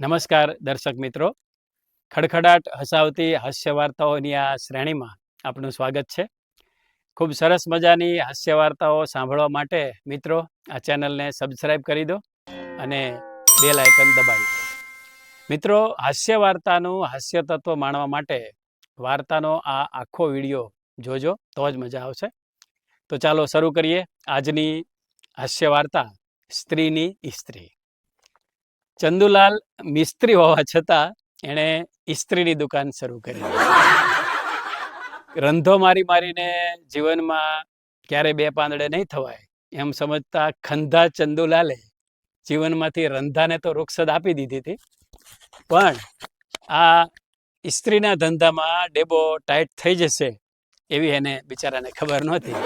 નમસ્કાર, દર્શક મિત્રો. ખડખડાટ હસાવતી હાસ્ય વાર્તાઓની આ શ્રેણીમાં આપનું સ્વાગત છે. ખૂબ સરસ મજાની હાસ્ય વાર્તાઓ સાંભળવા માટે મિત્રો, આ ચેનલને સબસ્ક્રાઈબ કરી દો અને બેલ આઇકન દબાવી દો. મિત્રો હાસ્ય વાર્તાનું હાસ્ય તત્વ માણવા માટે વાર્તાનો આ આખો વીડિયો જોજો, તો જ મજા આવશે. તો ચાલો શરૂ કરીએ આજની હાસ્ય વાર્તા સ્ત્રીની ઇસ્ત્રી. ચંદુલાલ મિસ્ત્રી હોવા છતાં એણે ઇસ્ત્રીની દુકાન શરૂ કરી રંધો મારી મારીને જીવનમાં ક્યારે બે પાંદડે નહીં થવાય એમ સમજતા ખંધા ચંદુલાલે જીવનમાંથી રંધાને તો રૂક્ષદ આપી દીધી હતી. પણ આ ઇસ્ત્રીના ધંધામાં ડેબો ટાઈટ થઈ જશે એવી એને બિચારાને ખબર નહોતી.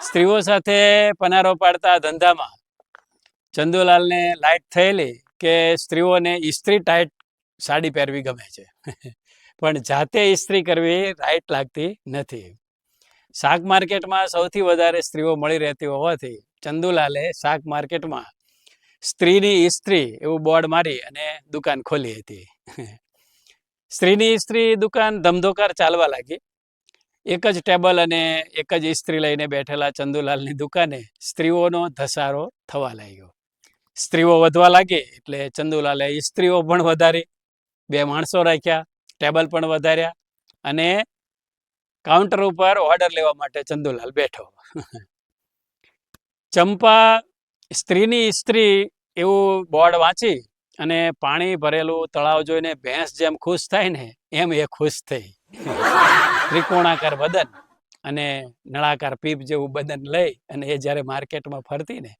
સ્ત્રીઓ સાથે પનારો પાડતા ધંધામાં ચંદુલાલને લાઇટ થયેલી કે સ્ત્રીઓને ઇસ્ત્રી ટાઈટ સાડી પહેરવી ગમે છે. પણ જાતે ઇસ્ત્રી કરવી રાઈટ લાગતી નથી. શાક માર્કેટમાં સૌથી વધારે સ્ત્રીઓ મળી રહેતી હોવાથી ચંદુલાલે શાક માર્કેટમાં સ્ત્રીની ઇસ્ત્રી એવું બોર્ડ મારી અને દુકાન ખોલી હતી. સ્ત્રીની ઇસ્ત્રી દુકાન ધમધોકાર ચાલવા લાગી. એક જ ટેબલ અને એક જ ઇસ્ત્રી લઈને બેઠેલા ચંદુલાલની દુકાને સ્ત્રીઓનો ધસારો થવા લાગ્યો. સ્ત્રીઓ વધવા લાગી એટલે ચંદુલાલે સ્ત્રીઓ પણ વધારી. બે માણસો રાખ્યા, ટેબલ પણ વધાર્યા અને કાઉન્ટર ઉપર ઓર્ડર લેવા માટે ચંદુલાલ બેઠો. ચંપા સ્ત્રીની સ્ત્રી એવું બોર્ડ વાંચી અને પાણી ભરેલું તળાવ જોઈને ભેંસ જેમ ખુશ થાય ને, એમ એ ખુશ થઈ. ત્રિકોણાકાર બદન અને નળાકાર પીપ જેવું બદન લઈ અને એ જ્યારે માર્કેટમાં ફરતી ને,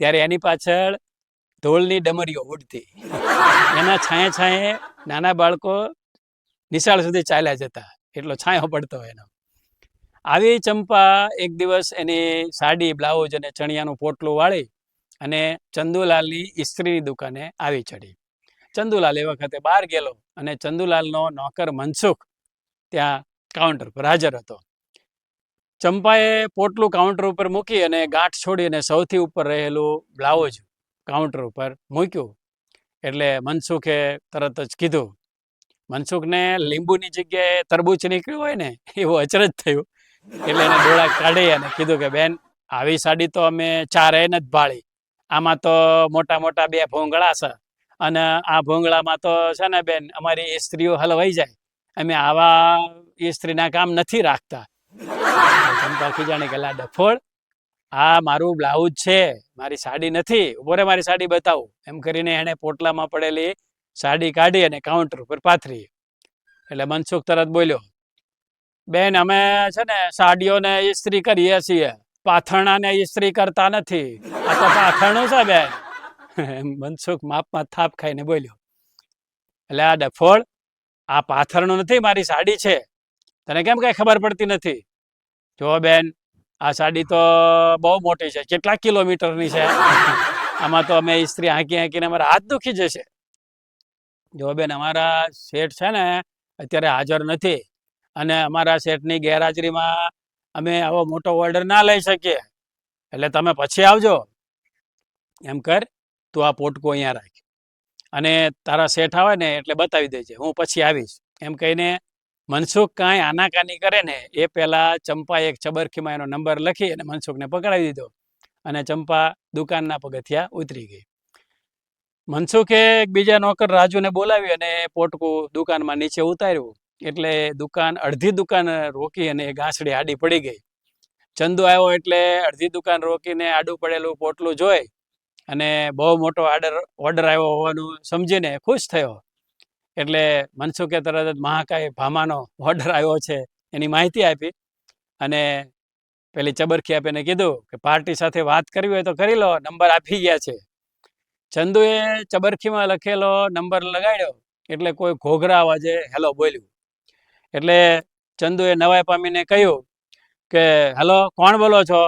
ત્યારે એની પાછળ ઢોલની ડમરીઓ ઉડતી. એના છાંયે છાંયે નાના બાળકો નિશાળ સુધી ચાલ્યા જતા. એટલો છાંયો પડતો એનો. આવી ચંપા એક દિવસ એની સાડી, બ્લાઉઝ અને ચણિયાનું પોટલું વાળી અને ચંદુલાલની ઇસ્ત્રીની દુકાને આવી ચડી ચંદુલાલ એ વખતે બહાર ગયેલો અને ચંદુલાલનો નોકર મનસુખ ત્યાં કાઉન્ટર પર હાજર હતો. ચંપાએ પોટલું કાઉન્ટર ઉપર મૂકી અને ગાંઠ છોડી અને સૌથી ઉપર રહેલું બ્લાઉઝ કાઉન્ટર ઉપર મૂક્યું. એટલે મનસુખે તરત જ કીધું, મનસુખને લીંબુની જગ્યાએ તરબૂચ નીકળ્યું હોય ને, એવું અચરજ થયું. એટલે એને ડોળા કાઢી અને કીધું કે, બેન, આવી સાડી તો અમે ચારે નથી ભાળી. આમાં તો મોટા મોટા બે ભોંગળા છે અને આ ભોંગળામાં તો છે ને બેન, અમારી સ્ત્રીઓ હલવાઈ જાય. અમે આવા સ્ત્રીના કામ નથી રાખતા. ચંપા ખીજાણી કે લા ડફોળ આ મારું બ્લાઉઝ છે, મારી સાડી નથી, ઊભો રે મારી સાડી બતાવું. એમ કરીને એણે પોટલામાં પડેલી સાડી કાઢી અને કાઉન્ટર ઉપર પાથરી. એટલે મનસુખ તરત બોલ્યો, બેન, અમે છે ને સાડીઓને ઇસ્ત્રી કરીએ છીએ. પાથરણાને ઇસ્ત્રી કરતા નથી. આ તો પાથરણું છે, બેન. મનસુખ માપમાં થાપ ખાઈને બોલ્યો, એટલે આ ડફોળ, આ પાથરણું નથી, મારી સાડી છે. તને કેમ કઈ ખબર પડતી નથી? જો, બેન આ સાડી તો બહુ મોટી છે. કેટલા કિલોમીટરની છે? આમાં તો અમે ઇસ્ત્રી હાંકી હાંકીને અમારા હાથ દુખી જશે. જો બેન, અમારા શેઠ છે ને, અત્યારે હાજર નથી. અને અમારા શેઠની ગેરહાજરીમાં અમે આવો મોટો ઓર્ડર ના લઈ શકીએ. એટલે તમે પછી આવજો. એમ કર, તું આ પોટકો અહીંયા રાખ. અને તારા શેઠ આવે ને, એટલે બતાવી દેજે. હું પછી આવીશ. એમ કહીને મનસુખ કાંઈ આનાકાની કરે ને, એ પહેલાં ચંપા એક ચબરખીમાં એનો નંબર લખી અને મનસુખને પકડાવી દીધો. અને ચંપા દુકાનના પગથિયા ઉતરી ગઈ. મનસુખે એક બીજા નોકર રાજુને બોલાવી અને પોટકું દુકાનમાં નીચે ઉતાર્યું. એટલે દુકાન, અડધી દુકાન રોકી અને એ ગાંસડી આડી પડી ગઈ. ચંદુ આવ્યો એટલે અડધી દુકાન રોકીને આડું પડેલું પોટલું જોઈ અને બહુ મોટો આર્ડર ઓર્ડર આવ્યો હોવાનું સમજીને ખુશ થયો. એટલે મનસુખે તરત જ મહાકાય ભામાનો ઓર્ડર આવ્યો છે, એની માહિતી આપી અને પેલી ચબરખી આપીને કીધું કે પાર્ટી સાથે વાત કરવી હોય તો કરી લો, નંબર આપી ગયા છે. ચંદુએ ચબરખીમાં લખેલો નંબર લગાડ્યો એટલે કોઈ ઘોઘરા અવાજે હેલો બોલ્યું. એટલે ચંદુએ નવાઈ પામીને કહ્યું કે, હેલો, કોણ બોલો છો?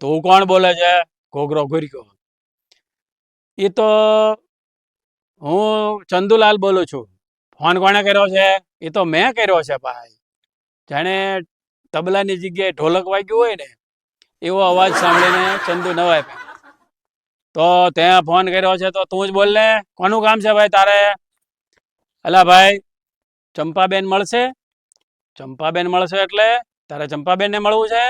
તું કોણ બોલે છે? ઘોઘરો ઘૂર્યો. એ તો હું ચંદુલાલ બોલું છું. ફોન કોણે કર્યો છે? એ તો મેં કર્યો છે ભાઈ. જાણે તબલાની જગ્યાએ ઢોલક વાગ્યું હોય ને, એવો અવાજ સાંભળીને ચંદુ નવાય તો ત્યાં ફોન કર્યો છે તો તું જ બોલ ને, કોનું કામ છે ભાઈ તારે? અલા ભાઈ, ચંપાબેન મળશે? ચંપાબેન મળશે એટલે તારે ચંપાબેનને મળવું છે?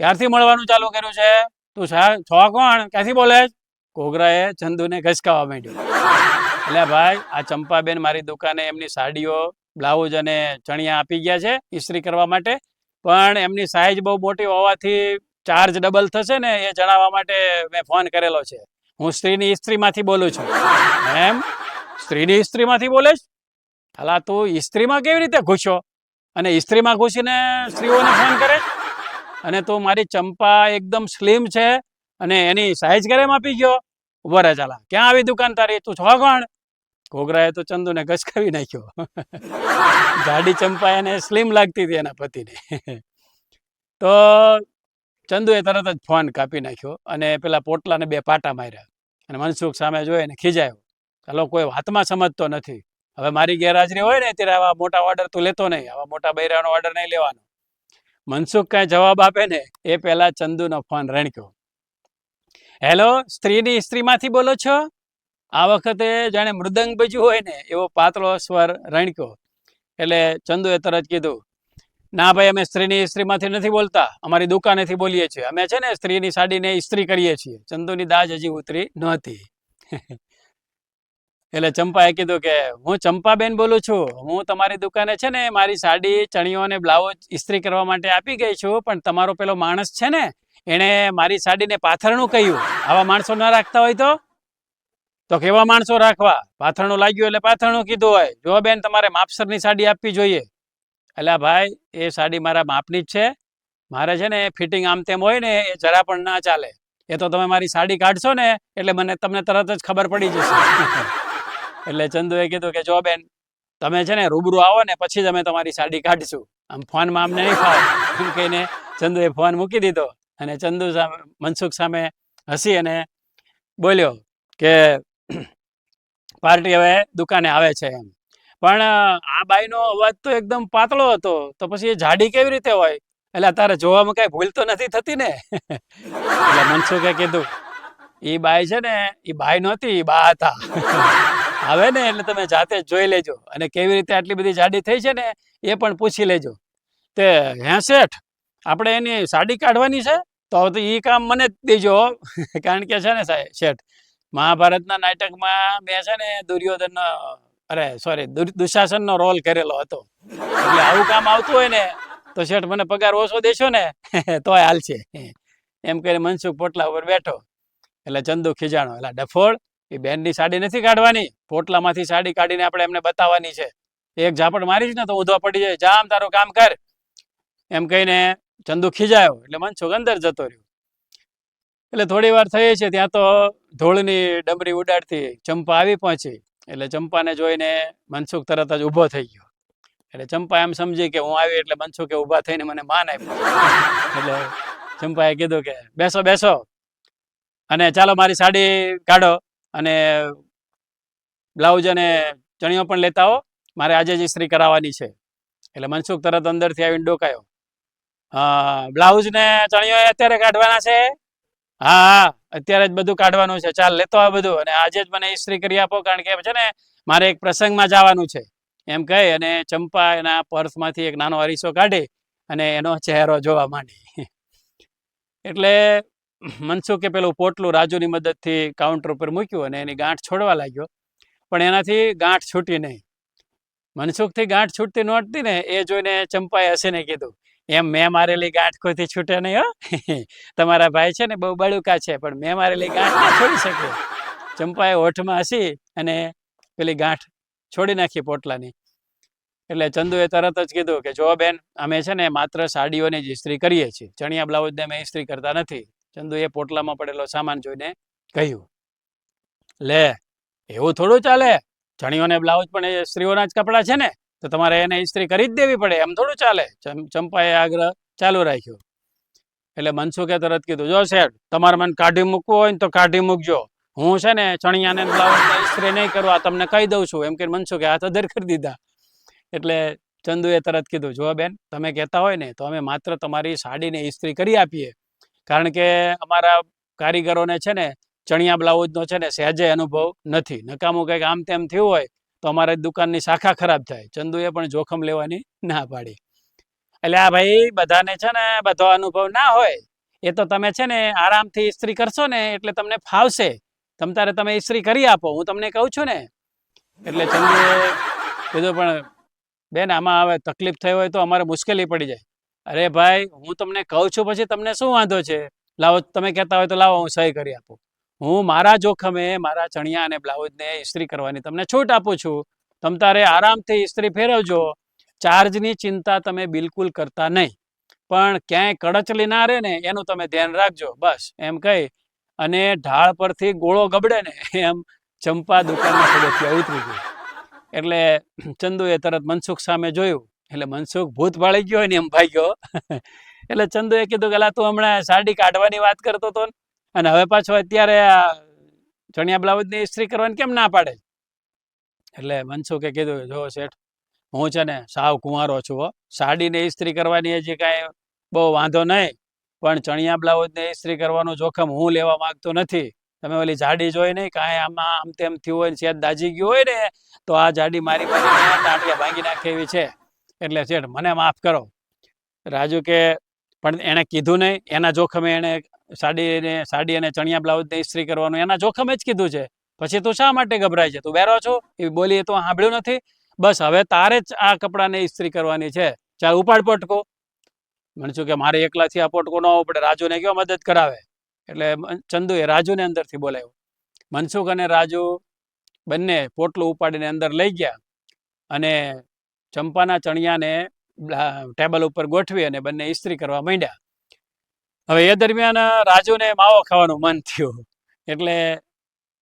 ક્યારથી મળવાનું ચાલુ કર્યું છે? તું છો કોણ? ક્યાંથી બોલે? કોગરાએ ચંદુને ઘસકાવા માંડ્યો. એટલે ભાઈ, આ ચંપાબેન મારી દુકાને એમની સાડીઓ, બ્લાઉઝ અને ચણિયા આપી ગયા છે ઇસ્ત્રી કરવા માટે. પણ એમની સાઈઝ બહુ મોટી હોવાથી ચાર્જ ડબલ થશે ને એ જણાવવા માટે મેં ફોન કરેલો છે. હું સ્ત્રીની ઇસ્ત્રીમાંથી બોલું છું. એમ? સ્ત્રીની ઇસ્ત્રીમાંથી બોલે છે હાલા તું ઇસ્ત્રીમાં કેવી રીતે ઘૂસ્યો? અને ઇસ્ત્રીમાં ઘૂસીને સ્ત્રીઓને ફોન કરે? અને તું મારી ચંપા એકદમ સ્લિમ છે અને એની સાઈઝ કેમ આપી ગયો. ઊભો રહે ચાલા ક્યાં આવી દુકાન તારી? તું છો કોણ ઘોઘરાએ તો ચંદુને ઘસકાવી નાખ્યો. જાડી ચંપા એને સ્લીમ લાગતી હતી એના પતિને. તો ચંદુએ તરત જ ફોન કાપી નાખ્યો અને પેલા પોટલાને બે પાટા માર્યા. અને મનસુખ સામે જોઈને ખીજાયો. ચાલો, કોઈ વાતમાં સમજતો નથી. હવે મારી ગેરહાજરી હોય ને ત્યારે આવા મોટા ઓર્ડર તું લેતો નહીં. આવા મોટા બૈરાનો ઓર્ડર નહીં લેવાનો. મનસુખ કાંઈ જવાબ આપે ને એ પહેલાં ચંદુનો ફોન રણક્યો. હેલો, સ્ત્રીની સ્ત્રીમાંથી બોલો છો? આ વખતે જાણે મૃદંગ બજ્યું હોય ને, એવો પાતળો સ્વર રણક્યો. એટલે ચંદુએ તરત કીધું, ના ભાઈ, અમે સ્ત્રીની ઇસ્ત્રીમાંથી નથી બોલતા, અમારી દુકાનેથી બોલીએ છીએ. અમે છે ને સ્ત્રીની સાડીને ઇસ્ત્રી કરીએ છીએ. ચંદુની દાજ હજી ઉતરી નહોતી. એટલે ચંપાએ કીધું કે, હું ચંપાબેન બોલું છું. હું તમારી દુકાને છે ને, મારી સાડી, ચણિયો અને બ્લાઉઝ ઇસ્ત્રી કરવા માટે આપી ગઈ છું, પણ તમારો પેલો માણસ છે ને એણે મારી સાડીને પાથરણું કહ્યું. આવા માણસો ન રાખતા હોય તો? તો કેવા માણસો રાખવા? પાથરણું લાગ્યું એટલે પાથરણું કીધું હોય. જો બેન, તમારે માપસરની સાડી આપવી જોઈએ. એટલે ભાઈ, એ સાડી મારા માપની જ છે. મારે છે ને, ફિટિંગ આમ તેમ હોય ને, એ જરા પણ ના ચાલે. એ તો તમે મારી સાડી કાઢશો ને, એટલે મને તમને તરત જ ખબર પડી જશે. એટલે ચંદુએ કીધું કે, જો બેન, તમે છે ને, રૂબરૂ આવો ને, પછી જ અમે તમારી સાડી કાઢીશું. આમ ફોનમાં અમને નહીં ફાવે. એમ કહીને ચંદુએ ફોન મૂકી દીધો. અને ચંદુ સામે, મનસુખ સામે હસી અને બોલ્યો કે પાર્ટી હવે દુકાને આવે છે એમ. પણ આ બાઈનો અવાજ તો એકદમ પાતળો હતો. તો પછી એ જાડી કેવી રીતે હોય? એટલે તારે જોવામાં કઈ ભૂલ તો નથી થતી ને? એટલે મનસુખે કીધું એ બાઈ છે ને એ બાઈ નહોતી એ બા હતા. આવે ને, એટલે તમે જાતે જોઈ લેજો. અને કેવી રીતે આટલી બધી જાડી થઈ છે ને, એ પણ પૂછી લેજો. તે, હે શેઠ આપણે એની સાડી કાઢવાની છે, તો હવે તો એ કામ મને જ દેજો કારણ કે છે ને સાહેબ, શેઠ, મહાભારતના નાટકમાં મેં છે ને દુર્યોધનનો, અરે સોરી દુશાસનનો રોલ કરેલો હતો. એટલે આવું કામ આવતું હોય ને, તો શેઠ મને પગાર ઓછો દેશો ને, તોય હાલશે. એમ કરીને મનસુખ પોટલા ઉપર બેઠો. એટલે ચંદુ ખીજાણો, એટલે ડફોળ, એ બેનની સાડી નથી કાઢવાની. પોટલામાંથી સાડી કાઢીને આપણે એમને બતાવવાની છે. એક ઝાપડ મારીશ ને તો ઊંધો પડી જાય. જામ તારું કામ કર. એમ કહીને ચંદુ ખીજાયો એટલે મનસુખ અંદર જતો રહ્યો. એટલે થોડી વાર થઈ છે ત્યાં તો ધોળની ડમરી ઉડાડતી ચંપા આવી પહોંચી. એટલે ચંપાને જોઈને મનસુખ તરત જ ઊભો થઈ ગયો. એટલે ચંપા એમ સમજી કે હું આવી એટલે મનસુખે ઊભા થઈને મને માન આપ્યું. એટલે ચંપાએ કીધું કે બેસો બેસો. અને ચાલો મારી સાડી કાઢો અને બ્લાઉઝ અને ચણિયો પણ લેતા આવો. મારે આજે જ ઇસ્ત્રી કરાવવાની છે. એટલે મનસુખ તરત અંદરથી આવીને ડોકાયો. હા બ્લાઉઝ ને ચણિયો અત્યારે કાઢવાના છે. હા અત્યારે જ બધું કાઢવાનું છે. ચાલ, લેતો આ બધું. અને આજે જ મને ઇસ્ત્રી કરી આપો, કારણ કે છે ને, મારે એક પ્રસંગમાં જવાનું છે. એમ કહી અને ચંપા એના પર્સમાંથી એક નાનો અરીસો કાઢી અને એનો ચહેરો જોવા માંડી. એટલે મનસુખે પેલું પોટલું રાજુની મદદથી કાઉન્ટર ઉપર મૂક્યું અને એની ગાંઠ છોડવા લાગ્યો. પણ એનાથી ગાંઠ છૂટી નહીં. મનસુખથી ગાંઠ છૂટતી નહોતી ને, એ જોઈને ચંપાએ હસીને કીધું એમ મેં મારેલી ગાંઠ કોઈથી છૂટે નહીં હો. તમારા ભાઈ છે ને બહુ બળુકા છે, પણ મેં મારેલી ગાંઠ ના છોડી શકે. ચંપાએ હોઠમાં હસી અને પેલી ગાંઠ છોડી નાખી પોટલાની. એટલે ચંદુએ તરત જ કીધું કે, જો બેન, અમે છે ને માત્ર સાડીઓને જ ઇસ્ત્રી કરીએ છીએ. ચણિયા બ્લાઉઝને અમે ઇસ્ત્રી કરતા નથી. ચંદુએ પોટલામાં પડેલો સામાન જોઈને કહ્યું, લે, એવું થોડું ચાલે? ચણિયો ને બ્લાઉઝ પણ એ સ્ત્રીઓના જ કપડાં છે ને? તો તમારે એને ઇસ્ત્રી કરી જ દેવી પડે. એમ થોડું ચાલે. ચંપાએ આગ્રહ ચાલુ રાખ્યો. એટલે મનસુખે તરત કીધું, જો શેઠ, તમારે મને કાઢી મૂકવું હોય ને તો કાઢી મૂકજો. હું છે ને ચણિયાને ઇસ્ત્રી નહીં કરવા તમને કહી દઉં છું. એમ કે મનસુખે હાથ અધર કરી દીધા. એટલે ચંદુએ તરત કીધું, જો બેન, તમે કહેતા હોય ને તો અમે માત્ર તમારી સાડીને ઇસ્ત્રી કરી આપીએ. કારણ કે અમારા કારીગરોને છે ને ચણિયા બ્લાઉઝનો છે ને સહેજે અનુભવ નથી. નકામું કંઈક આમ તેમ થયું હોય તો અમારે દુકાનની શાખા ખરાબ થાય. ચંદુએ પણ જોખમ લેવાની ના પાડી. એટલે આ ભાઈ બધાને છે ને બધો અનુભવ ના હોય, એ તો તમે છે ને આરામથી ઇસ્ત્રી કરશો ને એટલે તમને ફાવશે. તમ તારે તમે ઇસ્ત્રી કરી આપો, હું તમને કહું છું ને. એટલે ચંદુએ કીધું પણ, બેન, આમાં હવે તકલીફ થઈ હોય તો અમારે મુશ્કેલી પડી જાય. અરે ભાઈ, હું તમને કહું છું પછી તમને શું વાંધો છે? લાવો, તમે કહેતા હોય તો લાવો, હું સહી કરી આપું. હું મારા જોખમે, મારા ચણિયા અને બ્લાઉઝને ઇસ્ત્રી કરવાની તમને છૂટ આપું છું. તમ તારે આરામથી ઇસ્ત્રી ફેરવજો. ચાર્જની ચિંતા તમે બિલકુલ કરતા નહીં. પણ ક્યાંય કડચલી ના રહે ને એનું તમે ધ્યાન રાખજો. બસ, એમ કહી. અને ઢાળ પરથી ગોળો ગબડે ને એમ ચંપા દુકાનના પગથિયા ઉતરી ગઈ એટલે ચંદુએ તરત મનસુખ સામે જોયું. એટલે મનસુખ ભૂત ભાળી ગયો ને એમ ભાગ્યો એટલે ચંદુએ કીધું કે તું હમણાં સાડી કાઢવાની વાત કરતો હતો ને? અને હવે પાછો અત્યારે આ ચણિયા બ્લાઉઝની ઇસ્ત્રી કરવાની કેમ ના પાડે? એટલે મનસુખે કીધું, જો શેઠ, હું છે ને સાવ કુંવારો છું હો. સાડીને ઇસ્ત્રી કરવાની હજી કાંઈ બહુ વાંધો નહીં, પણ ચણિયા બ્લાઉઝને ઇસ્ત્રી કરવાનું જોખમ હું લેવા માંગતો નથી. તમે ઓલી જાડી જોઈ નહીં, કાંઈ આમાં, આમ તેમ થયું હોય શેઠ દાજી ગયું હોય ને, તો આ જાડી મારી પાસે ભાંગી નાખે એવી છે. એટલે શેઠ, મને માફ કરો. રાજુ કે પણ એણે કીધું નહીં, એના જોખમે એણે સાડીને સાડી અને ચણિયા બ્લાઉઝને ઇસ્ત્રી કરવાનું, એના જોખમે જ કીધું છે. પછી તું શા માટે ગભરાય છે? તું બેરો છો? એ બોલી એ તો સાંભળ્યું નથી. બસ, હવે તારે જ આ કપડાને ઇસ્ત્રી કરવાની છે. ચાલ, ઉપાડ પટકો. મનસું કે, મારે એકલાથી આ પોટકો ન આવવો પડે રાજુને કયો મદદ કરાવે? એટલે મન- ચંદુએ રાજુને અંદરથી બોલાવ્યો. મનસુખ અને રાજુ બંને પોટલું ઉપાડીને અંદર લઈ ગયા અને ચંપાના ચણિયાને ટેબલ ઉપર ગોઠવી અને બંને ઇસ્ત્રી કરવા માંડ્યા. હવે એ દરમિયાન રાજુને માવો ખાવાનું મન થયું. એટલે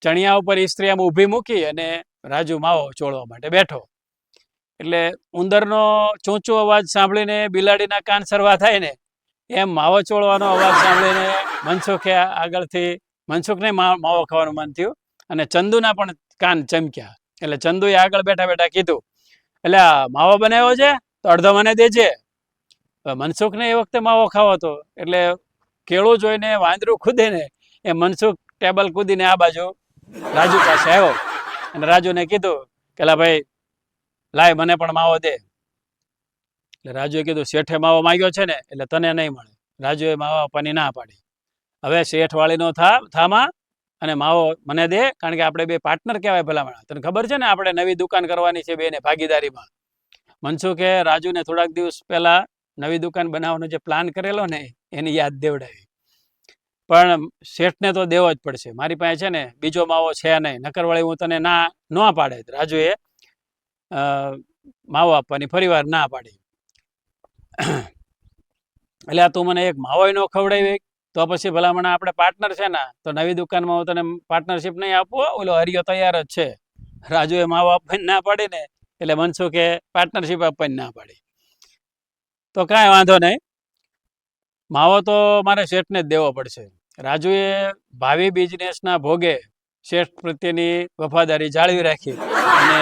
ચણિયા ઉપર ઇસ્ત્રી આમ ઊભી મૂકી અને રાજુ માવો ચોળવા માટે બેઠો. એટલે ઉંદરનો ચૂંચો અવાજ સાંભળીને બિલાડીના કાન સરવા થાય ને, એમ માવો ચોળવાનો અવાજ સાંભળીને મનસુખે આગળથી, મનસુખને માવો ખાવાનું મન થયું અને ચંદુના પણ કાન ચમક્યા. એટલે ચંદુએ આગળ બેઠા બેઠા કીધું, એટલે આ માવો બનાવ્યો છે, તો અડધો મને દેજે. મનસુખને એ વખતે માવો ખાવો હતો. એટલે કેળું જોઈને વાંદરું ખુદે ને, એ મનસુખ ટેબલ કૂદીને આ બાજુ રાજુ પાસે આવ્યો. અને રાજુને કીધું કે, લા ભાઈ, લાય મને પણ માવો દે. એટલે રાજુએ કીધું, શેઠે માવો માંગ્યો છે ને, એટલે તને નહીં મળે. રાજુએ માવો આપવાની ના પાડી. હવે શેઠ વાળીનો થા, થામા અને માવો મને દે, કારણ કે આપણે બે પાર્ટનર કહેવાય ભલામણ. તને ખબર છે ને, આપણે નવી દુકાન કરવાની છે બેને ભાગીદારીમાં. મનસુખે રાજુને થોડાક દિવસ પહેલા નવી દુકાન બનાવવાનો જે પ્લાન કરેલો ને, એની યાદ દેવડાવી. પણ શેઠને તો દેવો જ પડશે. મારી પાસે છે ને, બીજો માવો છે નહીં. નકર વળી હું તને ના, ન પાડે. રાજુએ માવો આપવાની ફરીવાર ના પાડી. એટલે આ તું મને એક માવો ન ખવડાવી. તો પછી ભલામણ આપણે પાર્ટનર છે ને, તો નવી દુકાનમાં હું તને પાર્ટનરશિપ નહીં આપવો ઓલો હરિયો તૈયાર જ છે. રાજુએ માવો આપવાની ના પાડી ને, એટલે મનસુખે પાર્ટનરશિપ આપવાની ના પાડી. તો કાંઈ વાંધો નહીં. માવો તો મારે શેઠને જ દેવો પડશે. રાજુએ ભાવિ બિઝનેસના ભોગે શેઠ પ્રત્યેની વફાદારી જાળવી રાખી અને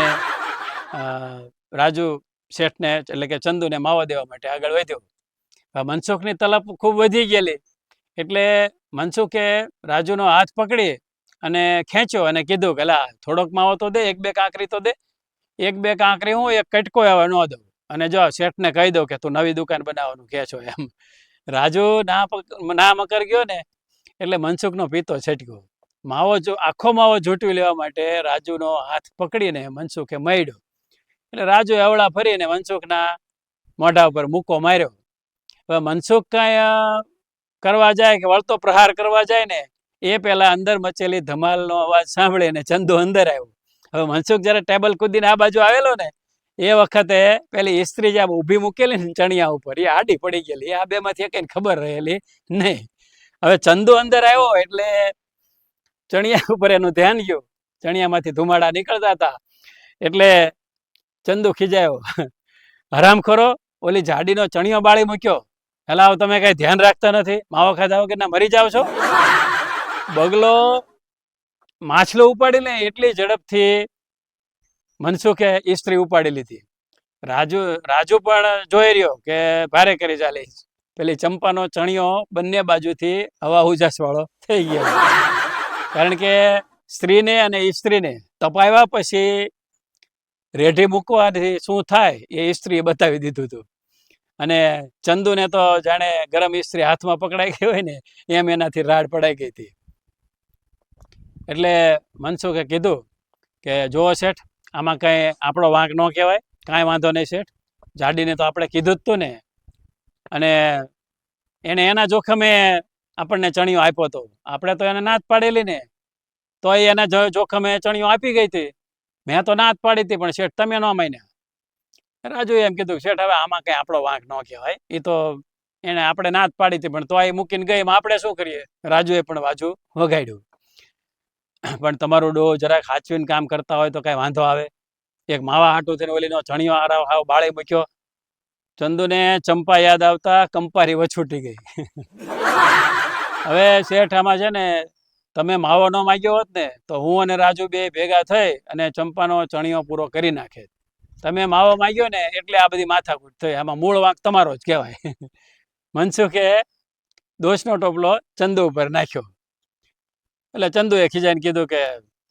રાજુ શેઠને એટલે કે ચંદુને માવો દેવા માટે આગળ વધ્યો. મનસુખની તલપ ખૂબ વધી ગયેલી. એટલે મનસુખે રાજુનો હાથ પકડી અને ખેંચ્યો અને કીધું કે, લા, થોડોક માવો તો દે, એક બે કાંકરી તો દે. એક બે કાંકરી હું, એક કટકો એવા ન દઉં. અને જો શેઠને કહી દઉં કે તું નવી દુકાન બનાવવાનું કહે છો એમ. રાજુ ના ના મકર ગયો ને, એટલે મનસુખનો પીતો છટક્યો. માવો જો, આખો માવો ઝૂંટવી લેવા માટે રાજુનો હાથ પકડીને મનસુખે મળ્યો એટલે રાજુ એવળા ફરીને મનસુખના મોઢા ઉપર મૂકો માર્યો. હવે મનસુખ કાંઈ કરવા જાય કે વળતો પ્રહાર કરવા જાય ને, એ પહેલા અંદર મચેલી ધમાલનો અવાજ સાંભળીને ચંદુ અંદર આવ્યો. હવે મનસુખ જ્યારે ટેબલ કૂદીને આ બાજુ આવેલો ને એ વખતે પેલી ઇસ્ત્રી જે ઊભી મૂકેલી ને ચણિયા ઉપર, એ આડી પડી ગયેલી. આ બેમાંથી એકને ખબર રહેલી નહીં. હવે ચંદુ અંદર આવ્યો એટલે ચણિયા ઉપર એનું ધ્યાન ગયું. ચણિયામાંથી ધુમાડા નીકળતા હતા. એટલે ચંદુ ખીજાયો. હરામખોરો ઓલી જાડીનો ચણિયો બાળી મૂક્યો. હલાવ તમે કઈ ધ્યાન રાખતા નથી? માવો ખાધા વગર ના મરી જાવ છો? બગલો માછલો ઉપાડીને એટલી ઝડપથી મનસુખે ઇસ્ત્રી ઉપાડી લીધી. રાજુ રાજુ પણ જોઈ રહ્યો કે ભારે કરી ચાલી પેલી ચંપાનો ચણિયો બંને બાજુથી હવા ઉજાસ વાળો થઈ ગયો. કારણ કે સ્ત્રીને અને સ્ત્રીને તપાવ્યા પછી રેઢી મૂકવાથી શું થાય એ ઇસ્ત્રીએ બતાવી દીધું હતું. અને ચંદુને તો જાણે ગરમ ઇસ્ત્રી હાથમાં પકડાઈ ગઈ હોય ને એમ એનાથી રાડ પડાઈ ગઈ હતી. એટલે મનસુખે કીધું કે, જુઓ શેઠ આમાં કંઈ આપણો વાંક ન કહેવાય, કાંઈ વાંધો નહીં શેઠ. જાડીને તો આપણે કીધું જ તું ને. અને એણે એના જોખમે આપણને ચણિયો આપ્યો હતો આપણે તો એને નાત પાડેલી ને. તો એ એના જોખમે ચણિયો આપી ગઈ હતી. મેં તો ના જ પાડી હતી, પણ શેઠ તમે ન માન્યા. રાજુએ એમ કીધું શેઠ હવે આમાં કંઈ આપણો વાંક ન કહેવાય. એ તો એને આપણે નાત પાડી હતી, પણ તો એ મૂકીને ગઈ. આપણે શું કરીએ? રાજુએ પણ વાજુ વગાડ્યું. પણ તમારું ડો જરાક હાચવીને કામ કરતા હોય તો કાંઈ વાંધો આવે. એક માવા હાટું થઈને ઓલીનો ચણિયો હારાવ હાવ બાળે મૂક્યો. ચંદુને ચંપા યાદ આવતા કંપારી વછૂટી ગઈ. હવે શેઠ આમાં છે ને, તમે માવો ન માગ્યો હોત ને, તો હું અને રાજુ બે ભેગા થઈ અને ચંપાનો ચણિયો પૂરો કરી નાખે. તમે માવો માગ્યો ને, એટલે આ બધી માથાકૂટ થઈ. આમાં મૂળ વાંક તમારો જ કહેવાય. મનસુખે દોષનો ટોપલો ચંદુ ઉપર નાખ્યો. એટલે ચંદુએ ખીજાઈને કીધું કે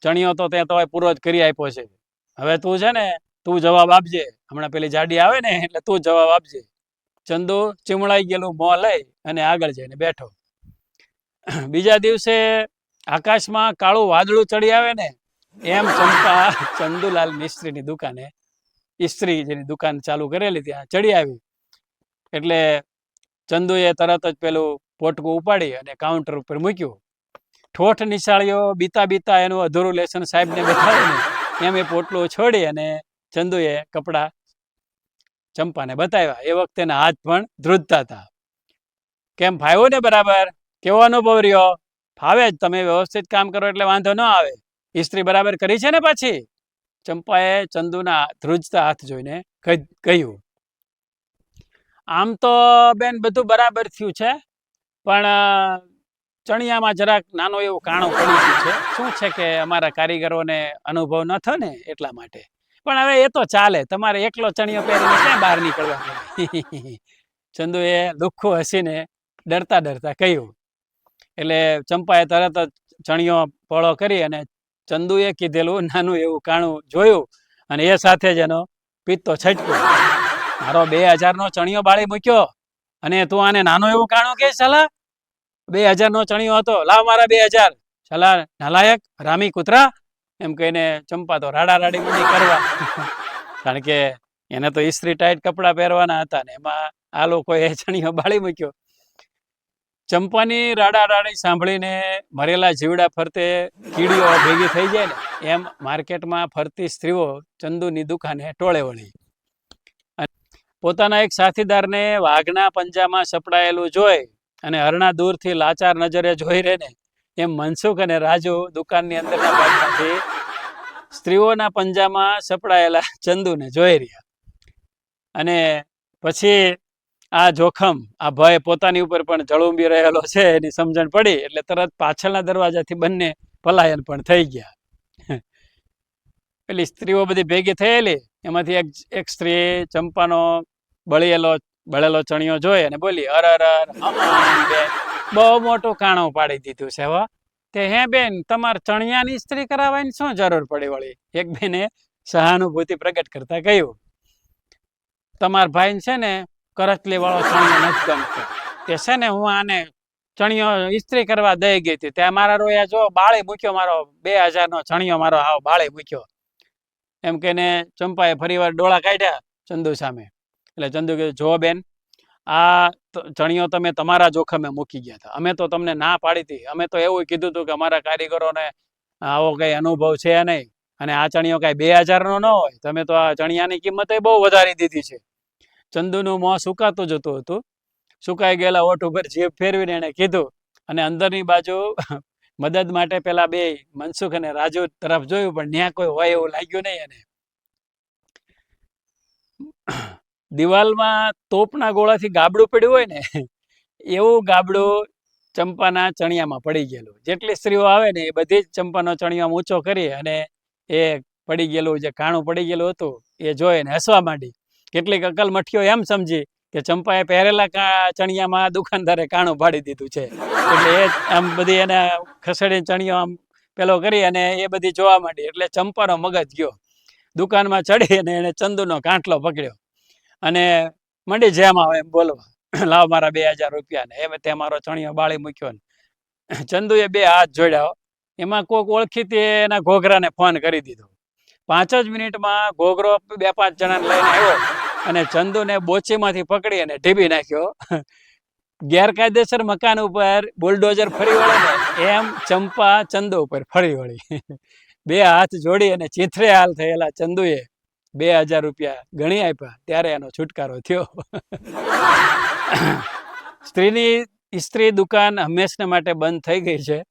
ચણિયો તો તે તો પૂરો જ કરી આપ્યો છે. હવે તું છે ને, તું જવાબ આપજે. હમણાં પેલી જાડી આવે ને, એટલે તું જવાબ આપજે. ચંદુ ચીમળાઈ ગયેલું મોં લઈ અને આગળ જઈને બેઠો. બીજા દિવસે આકાશમાં કાળું વાદળું ચડી આવે ને, એમ ચમકા ચંદુલાલ મિસ્ત્રીની દુકાને, ઇસ્ત્રી જેની દુકાન ચાલુ કરેલી ત્યાં ચડી આવી. એટલે ચંદુએ તરત જ પેલું પોટકું ઉપાડી અને કાઉન્ટર ઉપર મૂક્યું. ઠોઠ નિશાળીઓ બીતા બીતા એનું અધૂરું લેસન સાહેબને બતાવ્યું એમ એ પોટલું છોડી અને ચંદુએ કપડાં ચંપાને બતાવ્યા. એ વખતે એના હાથ પણ ધ્રુજતા હતા. કેમ ફાવ્યું ને બરાબર? કેવો અનુભવ રહ્યો? ફાવે જ. તમે વ્યવસ્થિત કામ કરો એટલે વાંધો ન આવે. ઇસ્ત્રી બરાબર કરી છે ને પાછી? ચંપાએ ચંદુના ધ્રુજતા હાથ જોઈને કહી- કહ્યું, આમ તો બેન બધું બરાબર થયું છે, પણ ચણિયામાં જરાક નાનો એવું કાણું પડી છે. શું છે કે અમારા કારીગરોને અનુભવ ન થયો ને એટલા માટે? પણ હવે એ તો ચાલે. તમારે એકલો ચણિયો પહેરીને ક્યાં બહાર નીકળવા? ચંદુએ દુઃખું હસીને ડરતા ડરતા કહ્યું. એટલે ચંપાએ તરત જ ચણિયો પળો કરી અને ચંદુએ કીધેલું નાનું એવું કાણું જોયું અને એ સાથે જ એનો પિત્તો છટકો મારો બે હજારનો ચણિયો બાળી મૂક્યો અને તું આને નાનું એવું કાણું કે સલા? બે હજારનો ચણિયો હતો. લાવ મારા બે હજાર. છલા નાલાયક રામી કૂતરા. એમ કહીને ચંપા તો રાડા રાડી મંડી કરવા. કારણ કે એને તો ઇસ્ત્રી ટાઈટ કપડાં પહેરવાના હતા ને એમાં આ લોકોએ ચણિયો બાળી મૂક્યો. ચંપાની રાડા રાડી સાંભળીને મરેલા જીવડા ફરતે કીડીઓ ભેગી થઈ જાય ને એમ માર્કેટમાં ફરતી સ્ત્રીઓ ચંદુની દુકાને ટોળે વળી. પોતાના એક સાથીદારને વાઘના પંજામાં સપડાયેલું જોઈ અને હરણા દૂરથી લાચાર નજરે જોઈ રહે ને, એમ મનસુખ અને રાજુ દુકાનની અંદરના ભાગમાંથી સ્ત્રીઓના પંજામાં સપડાયેલા ચંદુને જોઈ રહ્યા. અને પછી આ જોખમ, આ ભય પોતાની ઉપર પણ જળુંબી રહેલો છે, એની સમજણ પડી, એટલે તરત પાછળના દરવાજાથી બંને પલાયન પણ થઈ ગયા. પેલી સ્ત્રીઓ બધી ભેગી થયેલી, એમાંથી એક એક સ્ત્રી ચંપાનો બળેલો બળેલો ચણિયો જોઈ અને બોલી, અર અર બહુ મોટું કાણું પાડી દીધું છે હો. તે હે બેન, તમારે ચણિયાની ઇસ્ત્રી કરાવવાની શું જરૂર પડી વળી? એક બેને સહાનુભૂતિ પ્રગટ કરતા કહ્યું, તમારા ભાઈ છે ને કરચલી વાળો ચણિયો નથી ગમતો. તે છે ને હું આને ચણિયો ઇસ્ત્રી કરવા દઈ ગઈ હતી. ત્યાં મારા રોયા જો બાળે મૂક્યો મારો બે હજારનો ચણિયો મારો આવો બાળે મૂક્યો. એમ કહીને ચંપાએ ફરીવાર ડોળા કાઢ્યા ચંદુ સામે. એટલે ચંદુ કીધું જો બેન, આ ચણિયો તમે તમારા જોખમે મૂકી ગયા હતા. અમે તો તમને ના પાડી હતી. અમે તો એવું કીધું હતું કે અમારા કારીગરોને આવો કઈ અનુભવ છે નહીં. અને આ ચણિયો કાંઈ બે હજારનો ન હોય. તમે તો આ ચણિયાની કિંમત બહુ વધારી દીધી છે. ચંદુનું મોં સુકાતું જતું હતું. સુકાઈ ગયેલા ઓઠ ઉપર જીભ ફેરવીને એણે કીધું અને અંદરની બાજુ મદદ માટે પેલા બે મનસુખ અને રાજુ તરફ જોયું, પણ ત્યાં કોઈ હોય એવું લાગ્યું નહીં એને. દિવાલમાં તોપના ગોળાથી ગાબડું પડ્યું હોય ને, એવું ગાબડું ચંપાના ચણિયામાં પડી ગયેલું. જેટલી સ્ત્રીઓ આવે ને એ બધી જ ચંપાનો ચણિયામાં ઊંચો કરી અને એ પડી ગયેલું, જે કાણું પડી ગયેલું હતું, એ જોઈને હસવા માંડી. કેટલીક અકલ મઠીઓ એમ સમજી કે ચંપાએ પહેરેલા ચણિયામાં દુકાનદારે કાણું પાડી દીધું છે. એટલે એ આમ બધી એને ખસેડીને ચણિયો આમ પેલો કરી અને એ બધી જોવા માંડી. એટલે ચંપાનો મગજ ગયો. દુકાનમાં ચડી અને એને ચંદુનો કાંટલો પકડ્યો. અને મંડી જેમ આવે એમ બોલવા. લાવ મારા બે હજાર રૂપિયા એમ તે મારો ચણિયો બાળી મૂક્યો ને. ચંદુએ બે હાથ જોડ્યા એમાં કોક ઓળખીતી એના ઘોઘરાને ફોન કરી દીધો. પાંચ જ મિનિટમાં ઘોઘરો બે પાંચ જણાને લઈને આવ્યો અને ચંદુને બોચીમાંથી પકડી અને ઢીબી નાખ્યો. ગેરકાયદેસર મકાન ઉપર બુલડોઝર ફરી વળે એમ ચંપા ચંદુ ઉપર ફરી વળી. બે હાથ જોડી અને ચીથરે હાલ થયેલા ચંદુએ બે હજાર રૂપિયા ગણી આપ્યા, ત્યારે એનો છુટકારો થયો. સ્ત્રીની ઇસ્ત્રી દુકાન હંમેશને માટે બંધ થઈ ગઈ છે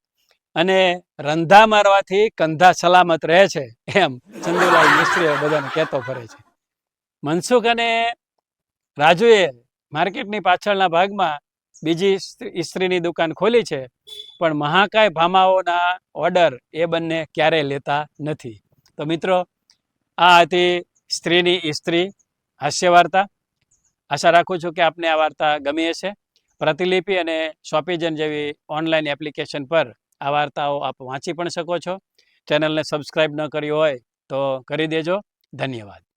અને રંધા મારવાથી કંધા સલામત રહે છે એમ ચંદુલાલ મિસ્ત્રીઓ બધાને કહેતો ફરે છે. મનસુખ અને રાજુએ માર્કેટની પાછળના ભાગમાં બીજી ઇસ્ત્રી- ઇસ્ત્રીની દુકાન ખોલી છે, પણ મહાકાય ભામાઓના ઓર્ડર એ બંને ક્યારેય લેતા નથી. તો મિત્રો આ હતી સ્ત્રીની ઇસ્ત્રી હાસ્ય વાર્તા આશા રાખું છું કે આપને આ વાર્તા ગમી હશે. પ્રતિલિપિ અને શોપીજન જેવી ઓનલાઈન એપ્લિકેશન પર આ વાર્તાઓ આપ વાંચી પણ શકો છો. ચેનલને સબસ્ક્રાઈબ ન કરી હોય તો કરી દેજો. ધન્યવાદ.